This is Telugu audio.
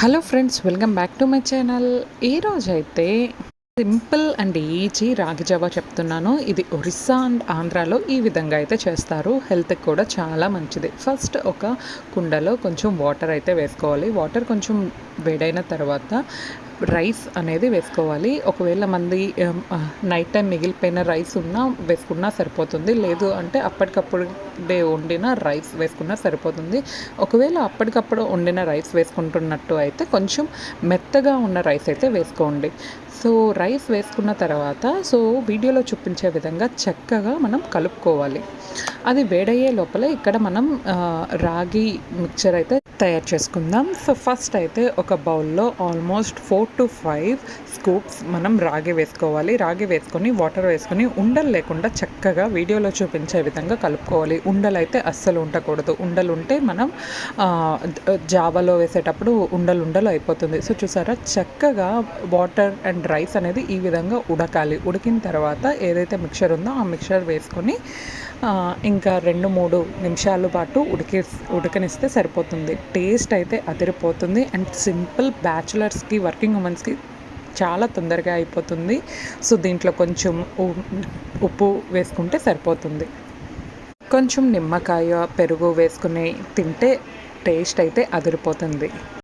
Hello friends welcome back to my channel. ఈరోజు అయితే సింపుల్ అండ్ ఈజీ రాగి జావా చెప్తున్నాను. ఇది ఒరిస్సా అండ్ ఆంధ్రాలో ఈ విధంగా అయితే చేస్తారు. హెల్త్కి కూడా చాలా మంచిది. ఫస్ట్ ఒక కుండలో కొంచెం వాటర్ అయితే వేసుకోవాలి. వాటర్ కొంచెం వేడైన తర్వాత రైస్ అనేది వేసుకోవాలి. ఒకవేళ మంది నైట్ టైం మిగిలిపోయిన రైస్ ఉన్నా వేసుకున్నా సరిపోతుంది. లేదు అంటే అప్పటికప్పుడే వండిన రైస్ వేసుకున్నా సరిపోతుంది. ఒకవేళ అప్పటికప్పుడు వండిన రైస్ వేసుకుంటున్నట్టు అయితే కొంచెం మెత్తగా ఉన్న రైస్ అయితే వేసుకోండి. సో రైస్ వేసుకున్న తర్వాత సో వీడియోలో చూపించే విధంగా చక్కగా మనం కలుపుకోవాలి. అది వేడయ్యే లోపల ఇక్కడ మనం రాగి మిక్చర్ అయితే తయారు చేసుకుందాం. సో ఫస్ట్ అయితే ఒక బౌల్లో almost four to five scoops మనం రాగి వేసుకోవాలి. రాగి వేసుకొని వాటర్ వేసుకొని ఉండలు లేకుండా చక్కగా వీడియోలో చూపించే విధంగా కలుపుకోవాలి. ఉండలు అయితే అస్సలు ఉండకూడదు. ఉండలు ఉంటే మనం జావలో వేసేటప్పుడు ఉండలు ఉండలు అయిపోతుంది. సో చూసారా? చక్కగా వాటర్ అండ్ రైస్ అనేది ఈ విధంగా ఉడకాలి. ఉడికిన తర్వాత ఏదైతే మిక్చర్ ఉందో ఆ మిక్చర్ వేసుకొని ఇంకా రెండు మూడు నిమిషాల పాటు ఉడికి ఉడకనిస్తే సరిపోతుంది. టేస్ట్ అయితే అదిరిపోతుంది. అండ్ సింపుల్ బ్యాచులర్స్కి వర్కింగ్ ఉమెన్స్కి చాలా తొందరగా అయిపోతుంది. సో దీంట్లో కొంచెం ఉప్పు వేసుకుంటే సరిపోతుంది. కొంచెం నిమ్మకాయ పెరుగు వేసుకుని తింటే టేస్ట్ అయితే అదిరిపోతుంది.